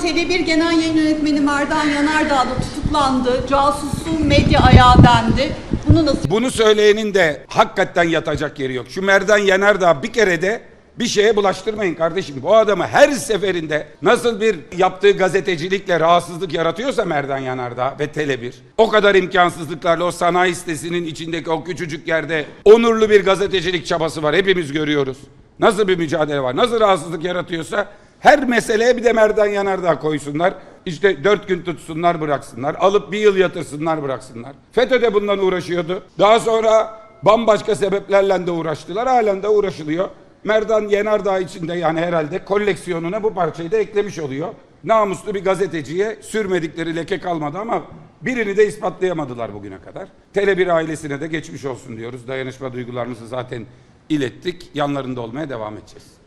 TV1 Genel Yayın Yönetmeni Merdan Yanardağ da tutuklandı. Casusu medya ayağı dendi. Bunu nasıl Bunu söyleyenin de hakikaten yatacak yeri yok. Şu Merdan Yanardağ bir kere de bir şeye bulaştırmayın kardeşim. Bu adamı her seferinde nasıl bir yaptığı gazetecilikle rahatsızlık yaratıyorsa Merdan Yanardağ ve Tele1 o kadar imkansızlıklarla o sanayi sitesinin içindeki o küçücük yerde onurlu bir gazetecilik çabası var. Hepimiz görüyoruz. Nasıl bir mücadele var? Nasıl rahatsızlık yaratıyorsa her meseleye bir de Merdan Yanardağ koysunlar. İşte dört gün tutsunlar bıraksınlar. Alıp bir yıl yatırsınlar bıraksınlar. FETÖ de bundan uğraşıyordu. Daha sonra bambaşka sebeplerle de uğraştılar. Halen de uğraşılıyor. Merdan Yanardağ için de yani herhalde koleksiyonuna bu parçayı da eklemiş oluyor. Namuslu bir gazeteciye sürmedikleri leke kalmadı ama birini de ispatlayamadılar bugüne kadar. Tele1 ailesine de geçmiş olsun diyoruz. Dayanışma duygularımızı zaten ilettik. Yanlarında olmaya devam edeceğiz.